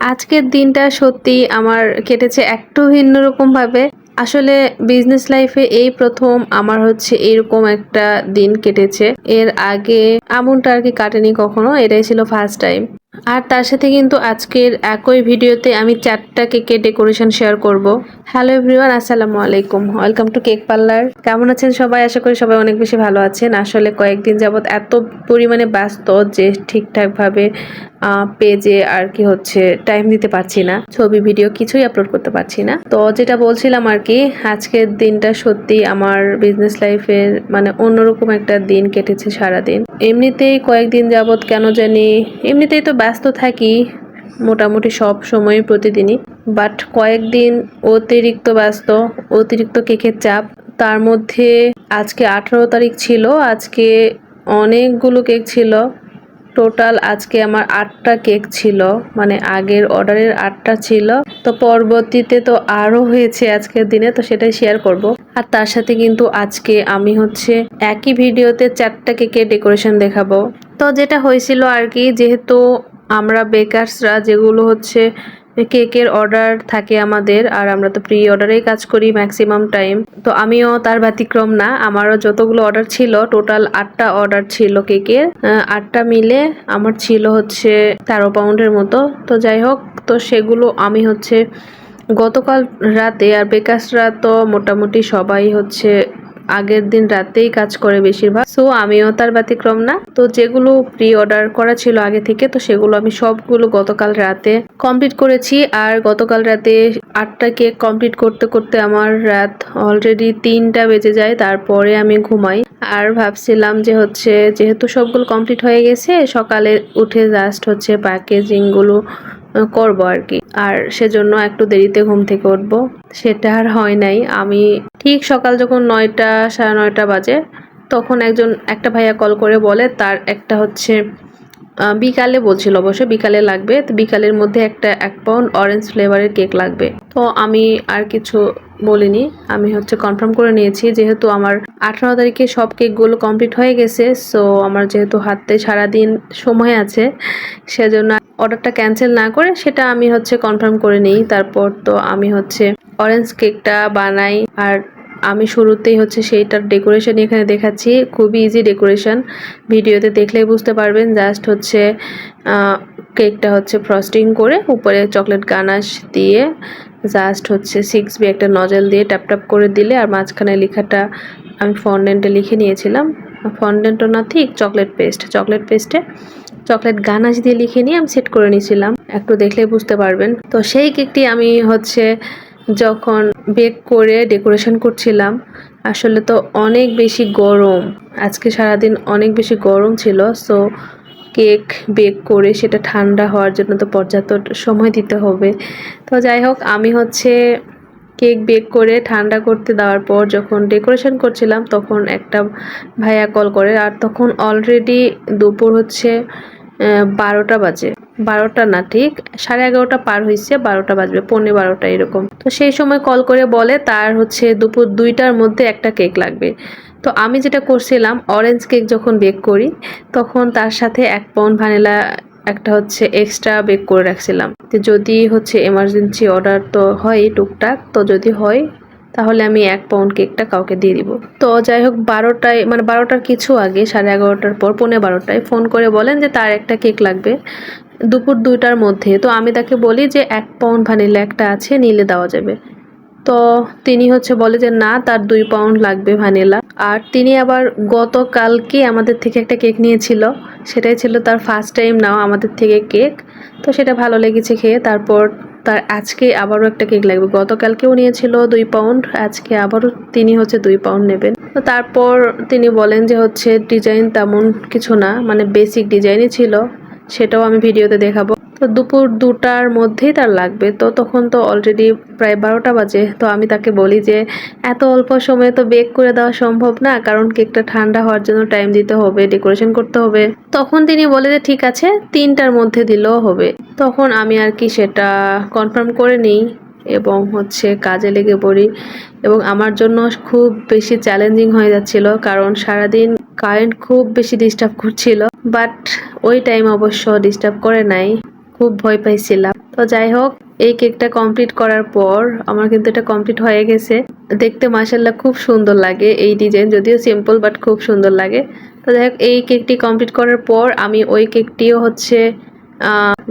আজকের দিনটা সত্যি আমার কেটেছে একটু ভিন্ন রকম ভাবে আসলে বিজনেস লাইফে এই প্রথম আমার হচ্ছে এরকম একটা দিন কেটেছে। এর আগে এমনটা আর কি কাটেনি কখনো, এটাই ছিল ফার্স্ট টাইম আর তার সাথে কিন্তু আজকের একই ভিডিওতে আমি চারটা কেকের ডেকোরেশন শেয়ার করব। হ্যালো এভরিওয়ান আসসালামু আলাইকুম। ওয়েলকাম টু কেক পার্লার কেমন আছেন সবাই? আশা করি সবাই অনেক বেশি ভালো আছেন। আসলে কয়েকদিন যাবত এত পরিমাণে ব্যস্ত যে ঠিকঠাকভাবে পেজে আর কি হচ্ছে টাইম দিতে পারছি না, ছবি ভিডিও কিছুই আপলোড করতে পারছি না। তো যেটা বলছিলাম আর কি, আজকের দিনটা সত্যি আমার বিজনেস লাইফের মানে অন্যরকম একটা দিন কেটেছে সারাদিন। এমনিতেই কয়েকদিন যাবৎ কেন জানি, এমনিতেই তো ব্যস্ত থাকি, মোটামুটি সব সময় প্রতিদিনই। বাট কয়েকদিন অতিরিক্ত ব্যস্ত, অতিরিক্ত কেকের চাপ। তার মধ্যে আজকে আঠারো তারিখ ছিল, আজকে অনেকগুলো কেক ছিল। টোটাল আজকে আমার আটটা কেক ছিল মানে আগের অর্ডারের আটটা ছিল। তো পরবর্তীতে তো আরও হয়েছে আজকের দিনে, তো সেটাই শেয়ার করব। আর তার সাথে কিন্তু আজকে আমি হচ্ছে একই ভিডিওতে চারটা কেকের ডেকোরেশন দেখাবো। তো যেটা হয়েছিল আর কি, যেহেতু আমরা বেকারসরা যেগুলো হচ্ছে কেকের অর্ডার থাকে আমাদের, আর আমরা তো প্রি অর্ডারেই কাজ করি ম্যাক্সিমাম টাইম। তো আমিও তার ব্যতিক্রম না, আমারও যতগুলো অর্ডার ছিল, টোটাল আটটা অর্ডার ছিল কেকের। আটটা মিলে আমার ছিল হচ্ছে তেরো পাউন্ডের মতো। তো যাই হোক, তো সেগুলো আমি হচ্ছে গতকাল রাতে আর বেকারসরা তো মোটামুটি সবাই হচ্ছে আগের দিন রাতেই কাজ করে বেশিরভাগ। সো আমিও তার ব্যতিক্রম না। তো যেগুলো প্রি অর্ডার করা ছিল আগে থেকে, তো সেগুলো আমি সবগুলো গতকাল রাতে কমপ্লিট করেছি। আর গতকাল রাতে আটটা কেক কমপ্লিট করতে করতে আমার রাত অলরেডি তিনটা বেজে যায়। তারপরে আমি ঘুমাই। আর ভাবছিলাম যে হচ্ছে, যেহেতু সবগুলো কমপ্লিট হয়ে গেছে, সকালে উঠে জাস্ট হচ্ছে প্যাকেজিংগুলো করব আর কি। আর সেজন্য একটু দেরিতে ঘুম থেকে উঠবো। সেটা আর হয় নাই। আমি ঠিক সকাল যখন নয়টা, সাড়ে নয়টা বাজে, তখন একজন, একটা ভাইয়া কল করে বলে, তার একটা হচ্ছে বিকালে বলছিল অবশ্য বিকালে লাগবে। তো বিকালের মধ্যে একটা এক পাউন্ড অরেঞ্জ ফ্লেভারের কেক লাগবে। তো আমি আর কিছু বলিনি। আমি হচ্ছে কনফার্ম করে নিয়েছি যেহেতু আমার আঠারো তারিখে সব কেকগুলো কমপ্লিট হয়ে গেছে সো আমার যেহেতু হাতে সারাদিন সময় আছে, সেজন্য অর্ডারটা ক্যান্সেল না করে সেটা আমি হচ্ছে কনফার্ম করে নিই। তারপর তো আমি হচ্ছে অরেঞ্জ কেকটা বানাই আর আমি শুরুতেই হচ্ছে সেইটার ডেকোরেশন এখানে দেখাচ্ছি। খুবই ইজি ডেকোরেশন ভিডিওতে দেখলেই বুঝতে পারবেন জাস্ট হচ্ছে কেকটা হচ্ছে ফ্রস্টিং করে উপরে চকলেট গানাশ দিয়ে জাস্ট হচ্ছে সিক্স বি একটা নজল দিয়ে ট্যাপ ট্যাপ করে দিলে আর মাঝখানে লেখাটা আমি ফন্ডেন্টে লিখে নিয়েছিলাম। ফন্ডেন্টও না ঠিক চকলেট পেস্ট চকলেট পেস্টে চকলেট গানাশ দিয়ে লিখে নিয়ে আমি সেট করে নিয়েছিলাম। একটু দেখলেই বুঝতে পারবেন। তো সেই কেকটি আমি হচ্ছে যখন বেক করে ডেকোরেশন করছিলাম, আসলে তো অনেক বেশি গরম। আজকে সারাদিন অনেক বেশি গরম ছিল সো কেক বেক করে সেটা ঠান্ডা হওয়ার জন্য তো পর্যাপ্ত সময় দিতে হবে। তো যাই হোক, আমি হচ্ছে কেক বেক করে ঠান্ডা করতে দেওয়ার পর যখন ডেকোরেশন করছিলাম, তখন একটা ভাইয়া কল করে, আর তখন অলরেডি দুপুর হচ্ছে বারোটা বাজে। বারোটা না, ঠিক? সাড়ে এগারোটা পার হয়েছে বারোটা বাজবে, পৌনে বারোটা এরকম। তো সেই সময় কল করে বলে, তার হচ্ছে দুপুর দুইটার মধ্যে একটা কেক লাগবে। তো আমি যেটা করছিলাম অরেঞ্জ কেক যখন বেক করি, তখন তার সাথে এক পাউন্ড ভ্যানিলা একটা হচ্ছে এক্সট্রা বেক করে রাখছিলাম। তো যদি হচ্ছে এমার্জেন্সি অর্ডার তো হয় টুকটাক, তো যদি হয় তাহলে আমি এক পাউন্ড কেকটা কাউকে দিয়ে দিব। তো যাই হোক বারোটায় মানে বারোটার কিছু আগে, সাড়ে এগারোটার পর, পৌনে বারোটায় ফোন করে বলেন যে তার একটা কেক লাগবে। দুপুর দুইটার মধ্যে, তো আমি তাকে বলি যে এক পাউন্ড ভ্যানিলা একটা আছে, নিলে দেওয়া যাবে। তো তিনি হচ্ছে বলে যে, না, তার দুই পাউন্ড লাগবে ভ্যানিলা। আর তিনি আবার গতকালকে আমাদের থেকে একটা কেক নিয়েছিল। সেটাই ছিল তার ফার্স্ট টাইম নাও আমাদের থেকে কেক। তো সেটা ভালো লেগেছে খেয়ে। তারপর তার আজকে আবারও একটা কেক লাগবে। গতকালকেও নিয়েছিল দুই পাউন্ড, আজকে আবারও তিনি হচ্ছে দুই পাউন্ড নেবেন। তো তারপর তিনি বলেন যে, হচ্ছে ডিজাইন তেমন কিছু না মানে বেসিক ডিজাইনই ছিল। সেটাও আমি ভিডিওতে দেখাবো। তো দুপুর দুটার মধ্যেই তার লাগবে। তো তখন তো অলরেডি প্রায় বারোটা বাজে। তো আমি তাকে বলি যে, এত অল্প সময়ে তো বেক করে দেওয়া সম্ভব না। কারণ কেকটা ঠান্ডা হওয়ার জন্য টাইম দিতে হবে ডেকোরেশন করতে হবে। তখন তিনি বলে যে, ঠিক আছে, তিনটার মধ্যে দিলেও হবে। তখন আমি আর কি সেটা কনফার্ম করে নিই এবং হচ্ছে কাজে লেগে পড়ি এবং আমার জন্য খুব বেশি চ্যালেঞ্জিং হয়ে যাচ্ছিল। কারণ সারাদিন কারেন্ট খুব বেশি ডিস্টার্ব করছিল। বাট ওই টাইম অবশ্য ডিস্টার্ব করে নাই। খুব ভয় পাইছিলাম। তো যাই হোক, এই কেকটা কমপ্লিট করার পর আমার কিন্তু এটা কমপ্লিট হয়ে গেছে। দেখতে মাসাল্লাহ খুব সুন্দর লাগে এই ডিজাইন যদিও সিম্পল বাট খুব সুন্দর লাগে। তো যাই হোক, এই কেকটি কমপ্লিট করার পর আমি ওই কেকটিও হচ্ছে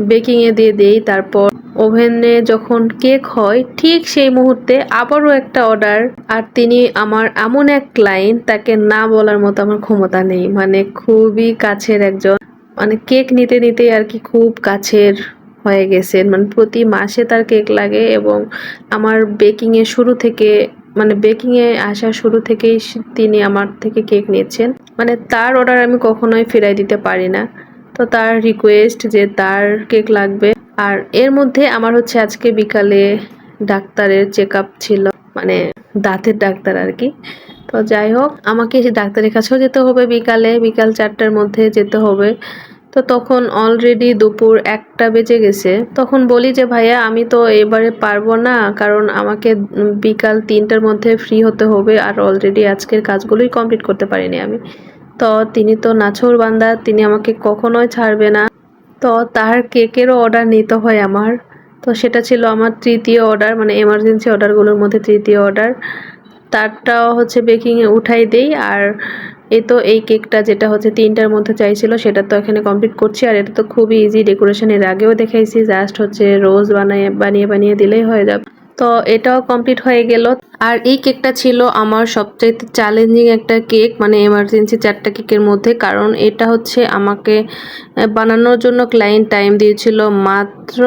বেকিংয়ে দিয়ে দিই। তারপর ওভেনে যখন কেক হয়, ঠিক সেই মুহূর্তে আবারও একটা অর্ডার আর তিনি আমার এমন এক ক্লায়েন্ট তাকে না বলার মতো আমার ক্ষমতা নেই। মানে খুবই কাছের একজন। মানে কেক নিতে নিতে আর কি খুব কাছের হয়ে গেছেন মানে প্রতি মাসে তার কেক লাগে এবং আমার বেকিংয়ে শুরু থেকে মানে বেকিংয়ে আসা শুরু থেকেই তিনি আমার থেকে কেক নিয়েছেন মানে তার অর্ডার আমি কখনোই ফেরাই দিতে পারি না। তো তার রিকোয়েস্ট যে তার কেক লাগবে। আর এর মধ্যে আমার হচ্ছে আজকে বিকালে ডাক্তারের চেক ছিল মানে দাঁতের ডাক্তার আর কি। তো যাই হোক, আমাকে ডাক্তারের কাছেও যেতে হবে বিকালে, বিকাল চারটার মধ্যে যেতে হবে। তো তখন অলরেডি দুপুর একটা বেজে গেছে। তখন বলি যে, ভাইয়া, আমি তো এবারে পারব না, কারণ আমাকে বিকাল তিনটার মধ্যে ফ্রি হতে হবে, আর অলরেডি আজকের কাজগুলোই কমপ্লিট করতে পারিনি আমি। তো তিনি তো নাছোর বান্দা, তিনি আমাকে কখনোই ছাড়বে না। তো তার কেকেরও অর্ডার নিতে হয় আমার। তো সেটা ছিল আমার তৃতীয় অর্ডার মানে এমার্জেন্সি অর্ডারগুলোর মধ্যে তৃতীয় অর্ডার তারটাও হচ্ছে বেকিংয়ে উঠাই দেই, আর এই তো এই কেকটা যেটা হচ্ছে তিনটার মধ্যে চাইছিল, সেটা তো এখানে কমপ্লিট করছি, আর এটা তো খুবই ইজি ডেকোরেশন এর আগেও দেখাইছি জাস্ট হচ্ছে রোজ বানিয়ে বানিয়ে বানিয়ে দিলেই হয়ে যাবে। তো এটাও কমপ্লিট হয়ে গেল। আর এই কেকটা ছিল আমার সবচাইতে চ্যালেঞ্জিং একটা কেক মানে এমার্জেন্সি চারটা কেকের মধ্যে, কারণ এটা হচ্ছে আমাকে বানানোর জন্য ক্লায়েন্ট টাইম দিয়েছিল মাত্র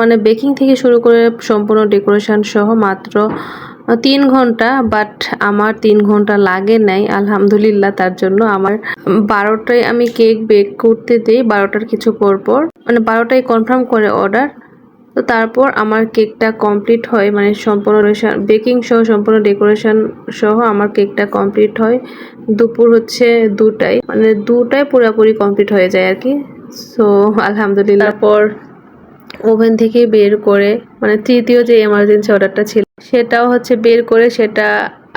মানে বেকিং থেকে শুরু করে সম্পূর্ণ ডেকোরেশন সহ মাত্র তিন ঘণ্টা বাট আমার তিন ঘণ্টা লাগে নাই, আলহামদুলিল্লাহ, তার জন্য আমার বারোটায় আমি কেক বেক করতে দিই, বারোটার কিছু পর পর মানে বারোটায় কনফার্ম করে অর্ডার তো তারপর আমার কেকটা কমপ্লিট হয় মানে সম্পূর্ণ বেকিং সহ, সম্পূর্ণ ডেকোরেশন সহ আমার কেকটা কমপ্লিট হয়, দুপুর হচ্ছে দুটায় মানে দুটায় পুরোপুরি কমপ্লিট হয়ে যায় আর কি সো আলহামদুলিল্লাহ। তারপর ওভেন থেকে বের করে মানে তৃতীয় যে এমার্জেন্সি অর্ডারটা ছিল, সেটাও হচ্ছে বের করে, সেটা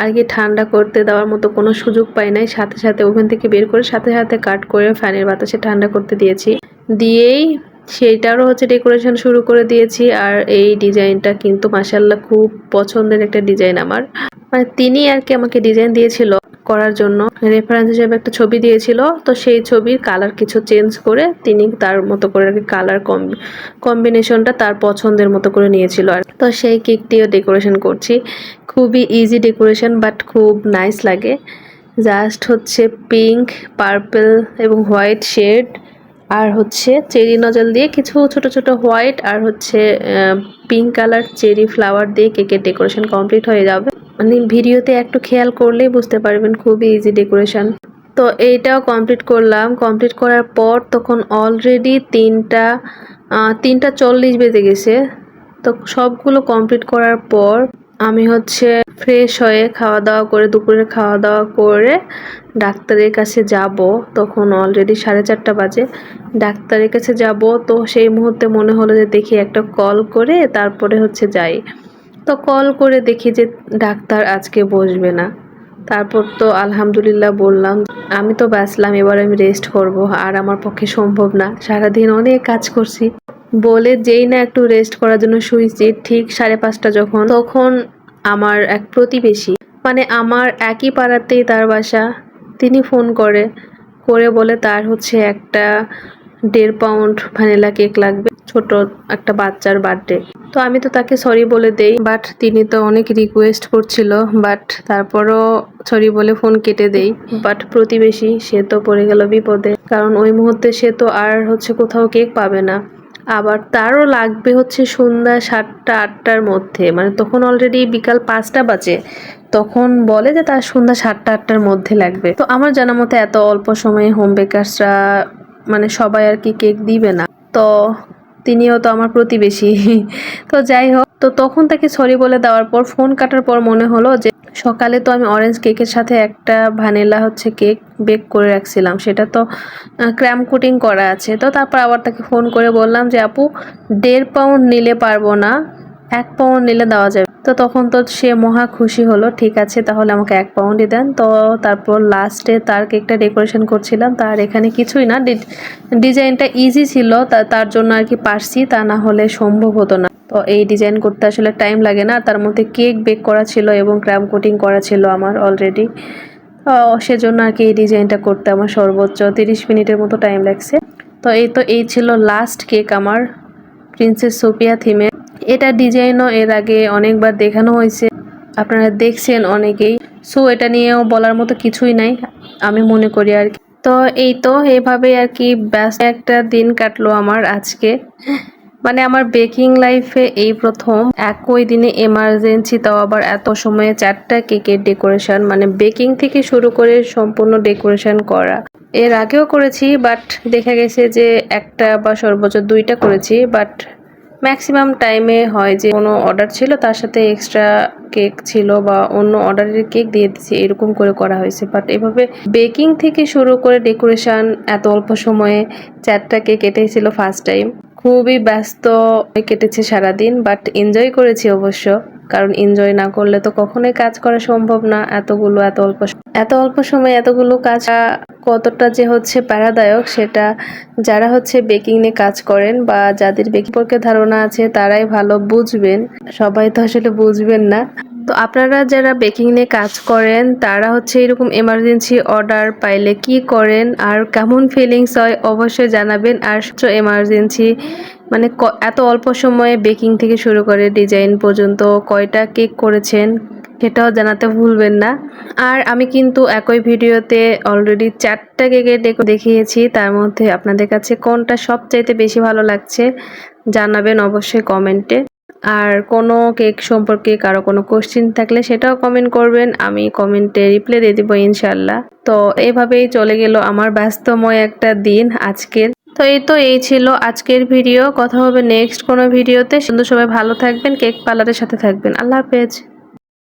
আর কি ঠান্ডা করতে দেওয়ার মতো কোনো সুযোগ পাই নাই। সাথে সাথে ওভেন থেকে বের করে, সাথে সাথে কাট করে ফ্যানের বাতাসে ঠান্ডা করতে দিয়েছি। দিয়েই সেইটারও হচ্ছে ডেকোরেশন শুরু করে দিয়েছি, আর এই ডিজাইনটা কিন্তু মাসাল্লাহ খুব পছন্দের একটা ডিজাইন আমার। মানে তিনি আর কি আমাকে ডিজাইন দিয়েছিল। করার জন্য। রেফারেন্স হিসেবে একটা ছবি দিয়েছিল, তো সেই ছবির কালার কিছু চেঞ্জ করে তিনি তার মতো করে আর কি কালার কম কম্বিনেশনটা তার পছন্দের মতো করে নিয়েছিল আর তো সেই কেকটিও ডেকোরেশন করছি। খুবই ইজি ডেকোরেশন বাট খুব নাইস লাগে। জাস্ট হচ্ছে পিঙ্ক পার্পল এবং হোয়াইট শেড আর হচ্ছে চেরি নজল দিয়ে কিছু ছোট ছোট হোয়াইট আর হচ্ছে পিঙ্ক কালার চেরি ফ্লাওয়ার দিয়ে কেকের ডেকোরেশন কমপ্লিট হয়ে যাবে। মানে ভিডিওতে একটু খেয়াল করলেই বুঝতে পারবেন, খুবই ইজি ডেকোরেশন তো এইটাও কমপ্লিট করলাম। কমপ্লিট করার পর তখন অলরেডি তিনটা তিনটা চল্লিশ বেজে গেছে। তো সবগুলো কমপ্লিট করার পর আমি হচ্ছে ফ্রেশ হয়ে খাওয়া দাওয়া করে দুপুরে খাওয়া দাওয়া করে ডাক্তারের কাছে যাব। তখন অলরেডি সাড়ে চারটা বাজে। ডাক্তারের কাছে যাব। তো সেই মুহূর্তে মনে হলো যে দেখি একটা কল করে তারপরে হচ্ছে যাই। তো কল করে দেখি যে ডাক্তার আজকে বসবে না। তারপর তো আলহামদুলিল্লাহ বললাম, আমি তো বাঁচলাম, এবার আমি রেস্ট করব। আর আমার পক্ষে সম্ভব না, সারাদিন অনেক কাজ করছি। বলে যেই না একটু রেস্ট করার জন্য শুয়েছি, ঠিক সাড়ে পাঁচটা যখন, তখন আমার এক প্রতিবেশী মানে আমার একই পাড়াতেই তার বাসা, তিনি ফোন করে করে বলে তার হচ্ছে একটা দেড় পাউন্ড ভ্যানিলা কেক লাগবে। ছোট একটা বাচ্চার বার্থডে তো আমি তো তাকে সরি বলে দেই বাট তিনি তো অনেক রিকোয়েস্ট করছিল বাট তারপরও সরি বলে ফোন কেটে দেই। বাট প্রতিবেশী, সে তো পড়ে গেল বিপদে, কারণ ওই মুহূর্তে সে তো আর হচ্ছে কোথাও কেক পাবে না। আবার তারও লাগবে হচ্ছে সন্ধ্যা সাতটা, আটটার মধ্যে মানে তখন অলরেডি বিকাল পাঁচটা বাজে। তখন বলে যে তার সন্ধ্যা সাতটা, আটটার মধ্যে লাগবে। তো আমার জানা মতে এত অল্প সময়ে হোম বেকার্সরা মানে সবাই আর কি কেক দিবে না। তো তিনিও তো আমার প্রতিবেশী। তো যাই হোক, তো তখন তাকে সরি বলে দেওয়ার পর ফোন কাটার পর মনে হলো যে সকালে তো আমি অরেঞ্জ কেকের সাথে একটা ভ্যানিলা হচ্ছে কেক বেক করে রাখছিলাম। সেটা তো ক্র্যাম কুটিং করা আছে। তো তারপর আবার তাকে ফোন করে বললাম যে, আপু, দেড় পাউন্ড নিলে পারব না। এক পাউন্ড নিলে দেওয়া যাবে। তো তখন তো সে মহা খুশি হলো, ঠিক আছে, তাহলে আমাকে এক পাউন্ডই দেন। তো তারপর লাস্টে তার কেকটা ডেকোরেশন করছিলাম। তার এখানে কিছুই না ডিজাইনটা ইজি ছিল তার জন্য আর কি পারছি, তা না হলে সম্ভব হতো না। তো এই ডিজাইন করতে আসলে টাইম লাগে না তার মধ্যে কেক বেক করা ছিল এবং ক্রাম কোটিং করা ছিল আমার অলরেডি সেজন্য আর কি এই ডিজাইনটা করতে আমার সর্বোচ্চ তিরিশ মিনিটের মতো টাইম লাগছে। তো এই তো, এই ছিল লাস্ট কেক আমার প্রিন্সেস সোপিয়া থিমে এটা ডিজাইনও এর আগে অনেকবার দেখানো হয়েছে। আপনারা দেখছেন অনেকেই। সো এটা নিয়েও বলার মতো কিছুই নাই, আমি মনে করি আর কি। তো, এই তো এভাবে আর কি ব্যস্ত একটা দিন কাটলো আমার আজকে। মানে আমার বেকিং লাইফে এই প্রথম। একই দিনে এমার্জেন্সি তাও আবার এত সময়ে চারটা কেকের ডেকোরেশন মানে বেকিং থেকে শুরু করে সম্পূর্ণ ডেকোরেশন করা। এর আগেও করেছি বাট দেখা গেছে যে একটা বা সর্বোচ্চ দুইটা করেছি বাট ম্যাক্সিমাম টাইমে হয় যে কোনো অর্ডার ছিল, তার সাথে এক্সট্রা কেক ছিল বা অন্য অর্ডারের কেক দিয়ে দিচ্ছি এরকম করে করা হয়েছে। বাট এভাবে বেকিং থেকে শুরু করে ডেকোরেশন এত অল্প সময়ে চারটা কেক এটাই ফার্স্ট টাইম খুবই ব্যস্ত কেটেছে সারাদিন বাট এনজয় করেছি অবশ্য। কারণ এনজয় না করলে তো কখনোই কাজ করা সম্ভব না। এতগুলো, এত অল্প এত অল্প সময়ে এতগুলো কাজ কতটা যে হচ্ছে প্যারাদায়ক সেটা যারা হচ্ছে বেকিং নিয়ে কাজ করেন বা যাদের বেকিং সম্পর্কে ধারণা আছে তারাই ভালো বুঝবেন। সবাই তো আসলে বুঝবেন না। তো আপনারা যারা বেকিং নিয়ে কাজ করেন তারা হচ্ছে এরকম এমার্জেন্সি অর্ডার পাইলে কি করেন? আর কেমন ফিলিংস হয় অবশ্যই জানাবেন। আর এমার্জেন্সি মানে এত অল্প সময়ে বেকিং থেকে শুরু করে ডিজাইন পর্যন্ত কয়টা কেক করেছেন সেটাও জানাতে ভুলবেন না। আর আমি কিন্তু একই ভিডিওতে অলরেডি চারটা কেকের ডেকো দেখিয়েছি, তার মধ্যে আপনাদের কাছে কোনটা সবচাইতে বেশি ভালো লাগছে জানাবেন অবশ্যই কমেন্টে আর কোনো কেক সম্পর্কে কারও কোনো কোশ্চিন থাকলে সেটাও কমেন্ট করবেন, আমি কমেন্টে রিপ্লাই দিয়ে দেবো ইনশাল্লাহ তো এভাবেই চলে গেল আমার ব্যস্তময় একটা দিন আজকের। তো এই তো এই ছিল আজকের ভিডিও। কথা হবে নেক্সট কোনো ভিডিওতে। সুন্দর সবাই ভালো থাকবেন, কেক পার্লারের সাথে থাকবেন। আল্লাহ হাফেজ।